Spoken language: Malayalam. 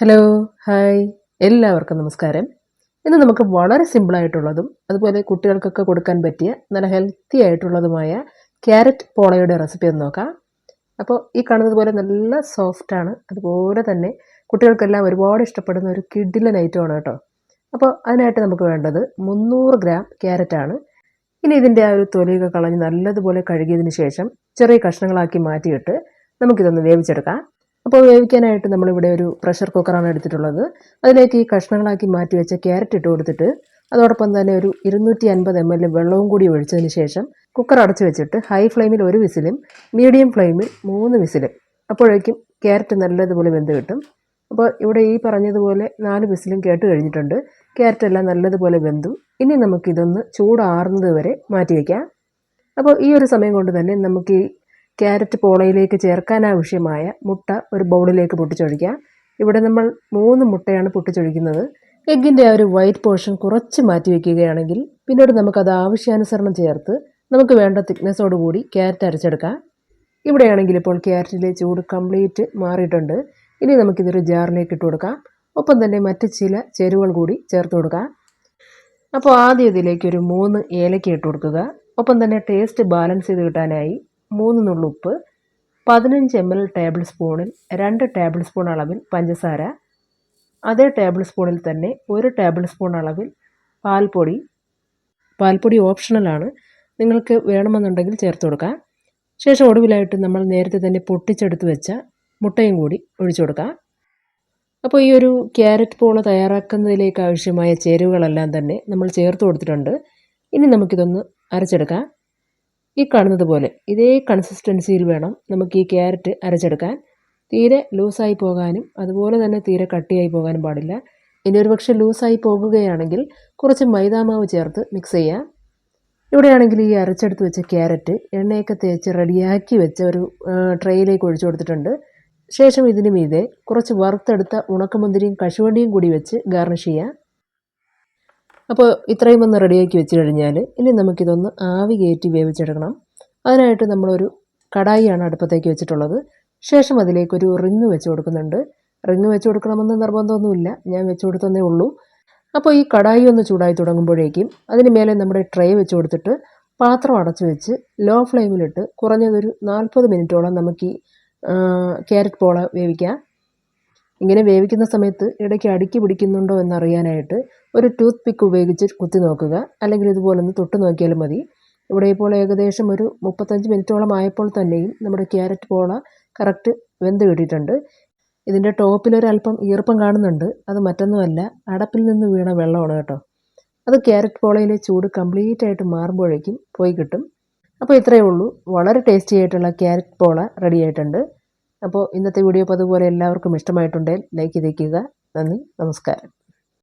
ഹലോ ഹായ് എല്ലാവർക്കും നമസ്കാരം. ഇന്ന് നമുക്ക് വളരെ സിമ്പിളായിട്ടുള്ളതും അതുപോലെ കുട്ടികൾക്കൊക്കെ കൊടുക്കാൻ പറ്റിയ നല്ല ഹെൽത്തി ആയിട്ടുള്ളതുമായ ക്യാരറ്റ് പോളയുടെ റെസിപ്പി ഒന്ന് നോക്കാം. അപ്പോൾ ഈ കാണുന്നത് പോലെ നല്ല സോഫ്റ്റാണ് അതുപോലെ തന്നെ കുട്ടികൾക്കെല്ലാം ഒരുപാട് ഇഷ്ടപ്പെടുന്ന ഒരു കിഡിലൻ ഐറ്റമാണ് കേട്ടോ. അപ്പോൾ അതിനായിട്ട് നമുക്ക് വേണ്ടത് മുന്നൂറ് ഗ്രാം ക്യാരറ്റാണ് ഇനി ഇതിന്റെ ആ ഒരു തൊലിയൊക്കെ കളഞ്ഞ് നല്ലതുപോലെ കഴുകിയതിന് ശേഷം ചെറിയ കഷ്ണങ്ങളാക്കി മാറ്റിയിട്ട് നമുക്കിതൊന്ന് വേവിച്ചെടുക്കാം. അപ്പോൾ വേവിക്കാനായിട്ട് നമ്മളിവിടെ ഒരു പ്രഷർ കുക്കറാണ് എടുത്തിട്ടുള്ളത്. അതിലേക്ക് ഈ കഷ്ണങ്ങളാക്കി മാറ്റി വെച്ച ക്യാരറ്റ് ഇട്ട് കൊടുത്തിട്ട് അതോടൊപ്പം തന്നെ ഒരു ഇരുന്നൂറ്റി അൻപത് എം എൽ വെള്ളവും കൂടി ഒഴിച്ചതിന് ശേഷം കുക്കർ അടച്ചു വെച്ചിട്ട് ഹൈ ഫ്ലെയിമിൽ ഒരു വിസിലും മീഡിയം ഫ്ലെയിമിൽ മൂന്ന് വിസിലും. അപ്പോഴേക്കും ക്യാരറ്റ് നല്ലതുപോലെ വെന്ത് കിട്ടും. അപ്പോൾ ഇവിടെ ഈ പറഞ്ഞതുപോലെ നാല് വിസിലും കേട്ട് കഴിഞ്ഞിട്ടുണ്ട്. ക്യാരറ്റ് എല്ലാം നല്ലതുപോലെ വെന്തു. ഇനി നമുക്കിതൊന്ന് ചൂടാറുന്നത് വരെ മാറ്റി വയ്ക്കാം അപ്പോൾ ഈ ഒരു സമയം കൊണ്ട് തന്നെ നമുക്ക് ഈ ക്യാരറ്റ് പോളയിലേക്ക് ചേർക്കാൻ ആവശ്യമായ മുട്ട ഒരു ബൗളിലേക്ക് പൊട്ടിച്ചൊഴിക്കാം. ഇവിടെ നമ്മൾ മൂന്ന് മുട്ടയാണ് പൊട്ടിച്ചൊഴിക്കുന്നത്. എഗ്ഗിന്റെ ആ ഒരു വൈറ്റ് പോർഷൻ കുറച്ച് മാറ്റി വയ്ക്കുകയാണെങ്കിൽ പിന്നീട് നമുക്കത് ആവശ്യാനുസരണം ചേർത്ത് നമുക്ക് വേണ്ട തിക്നെസ്സോട് കൂടി ക്യാരറ്റ് അരച്ചെടുക്കാം. ഇവിടെയാണെങ്കിൽ ഇപ്പോൾ ക്യാരറ്റിലെ ചൂട് കംപ്ലീറ്റ് മാറിയിട്ടുണ്ട്. ഇനി നമുക്കിതൊരു ജാറിലേക്ക് ഇട്ട് കൊടുക്കാം. ഒപ്പം തന്നെ മറ്റ് ചില ചേരുവകൾ കൂടി ചേർത്ത് കൊടുക്കാം. അപ്പോൾ ആദ്യം ഇതിലേക്ക് ഒരു മൂന്ന് ഏലക്ക ഇട്ട് കൊടുക്കുക. ഒപ്പം തന്നെ ടേസ്റ്റ് ബാലൻസ് ചെയ്ത് കിട്ടാനായി മൂന്ന് നുള്ളുപ്പ് പതിനഞ്ച് എം എൽ ടേബിൾ സ്പൂണിൽ രണ്ട് ടേബിൾ സ്പൂൺ അളവിൽ പഞ്ചസാര അതേ ടേബിൾ സ്പൂണിൽ തന്നെ ഒരു ടേബിൾ സ്പൂൺ അളവിൽ പാൽപ്പൊടി. പാൽപ്പൊടി ഓപ്ഷണലാണ് നിങ്ങൾക്ക് വേണമെന്നുണ്ടെങ്കിൽ ചേർത്ത് കൊടുക്കാം. ശേഷം ഒടുവിലായിട്ട് നമ്മൾ നേരത്തെ തന്നെ പൊട്ടിച്ചെടുത്ത് വെച്ച മുട്ടയും കൂടി ഒഴിച്ചു കൊടുക്കാം. അപ്പോൾ ഈ ഒരു ക്യാരറ്റ് പോള തയ്യാറാക്കുന്നതിലേക്ക് ആവശ്യമായ ചേരുവകളെല്ലാം തന്നെ നമ്മൾ ചേർത്ത് കൊടുത്തിട്ടുണ്ട്. ഇനി നമുക്കിതൊന്ന് അരച്ചെടുക്കാം. ഈ കാണുന്നത് പോലെ ഇതേ കൺസിസ്റ്റൻസിയിൽ വേണം നമുക്ക് ഈ ക്യാരറ്റ് അരച്ചെടുക്കാൻ. തീരെ ലൂസായി പോകാനും അതുപോലെ തന്നെ തീരെ കട്ടിയായി പോകാനും പാടില്ല. ഇനി ഒരു പക്ഷേ ലൂസായി പോകുകയാണെങ്കിൽ കുറച്ച് മൈദാമാവ് ചേർത്ത് മിക്സ് ചെയ്യാം. ഇവിടെയാണെങ്കിൽ ഈ അരച്ചെടുത്ത് വെച്ച ക്യാരറ്റ് എണ്ണയൊക്കെ തേച്ച് റെഡിയാക്കി വെച്ച ഒരു ട്രെയിലേക്ക് ഒഴിച്ചു കൊടുത്തിട്ടുണ്ട്. ശേഷം ഇതിന് മീതെ കുറച്ച് വറുത്തെടുത്ത ഉണക്കമുന്തിരിയും കശുവണ്ടിയും കൂടി വെച്ച് ഗാർണിഷ് ചെയ്യാം. അപ്പോൾ ഇത്രയും ഒന്ന് റെഡിയാക്കി വെച്ച് കഴിഞ്ഞാൽ ഇനി നമുക്കിതൊന്ന് ആവി കയറ്റി വേവിച്ചെടുക്കണം. അതിനായിട്ട് നമ്മളൊരു കടായിയാണ് അടുപ്പത്തേക്ക് വെച്ചിട്ടുള്ളത്. ശേഷം അതിലേക്കൊരു റിങ് വെച്ച് കൊടുക്കുന്നുണ്ട്. റിങ് വെച്ച് കൊടുക്കണമെന്ന് നിർബന്ധമൊന്നുമില്ല. ഞാൻ വെച്ച് കൊടുത്തതേ ഉള്ളൂ. അപ്പോൾ ഈ കടായി ഒന്ന് ചൂടായി തുടങ്ങുമ്പോഴേക്കും അതിന് മേലെ നമ്മുടെ ട്രേ വെച്ച് കൊടുത്തിട്ട് പാത്രം അടച്ചു വെച്ച് ലോ ഫ്ലെയിമിലിട്ട് കുറഞ്ഞതൊരു നാൽപ്പത് മിനിറ്റോളം നമുക്ക് ഈ ക്യാരറ്റ് പോള വേവിക്കാം. ഇങ്ങനെ വേവിക്കുന്ന സമയത്ത് ഇടയ്ക്ക് അടുക്കി പിടിക്കുന്നുണ്ടോ എന്നറിയാനായിട്ട് ഒരു ടൂത്ത് പിക്ക് ഉപയോഗിച്ച് കുത്തി നോക്കുക. അല്ലെങ്കിൽ ഇതുപോലെ ഒന്ന് തൊട്ട് നോക്കിയാലും മതി. ഇവിടെ ഇപ്പോൾ ഏകദേശം ഒരു മുപ്പത്തഞ്ച് മിനിറ്റോളം ആയപ്പോൾ തന്നെയും നമ്മുടെ ക്യാരറ്റ് പോള കറക്റ്റ് വെന്ത് കിട്ടിയിട്ടുണ്ട്. ഇതിന്റെ ടോപ്പിലൊരല്പം ഈർപ്പം കാണുന്നുണ്ട്. അത് മറ്റൊന്നുമല്ല അടപ്പിൽ നിന്ന് വീണ വെള്ളമാണ് കേട്ടോ. അത് ക്യാരറ്റ് പോളയിലെ ചൂട് കംപ്ലീറ്റ് ആയിട്ട് മാറുമ്പോഴേക്കും പോയി കിട്ടും. അപ്പോൾ ഇത്രയേ ഉള്ളൂ. വളരെ ടേസ്റ്റി ആയിട്ടുള്ള ക്യാരറ്റ് പോള റെഡി ആയിട്ടുണ്ട്. അപ്പോൾ ഇന്നത്തെ വീഡിയോ അപ്പോൾ അതുപോലെ എല്ലാവർക്കും ഇഷ്ടമായിട്ടുണ്ടെങ്കിൽ ലൈക്ക് ചെയ്തേക്കുക. നന്ദി. നമസ്കാരം.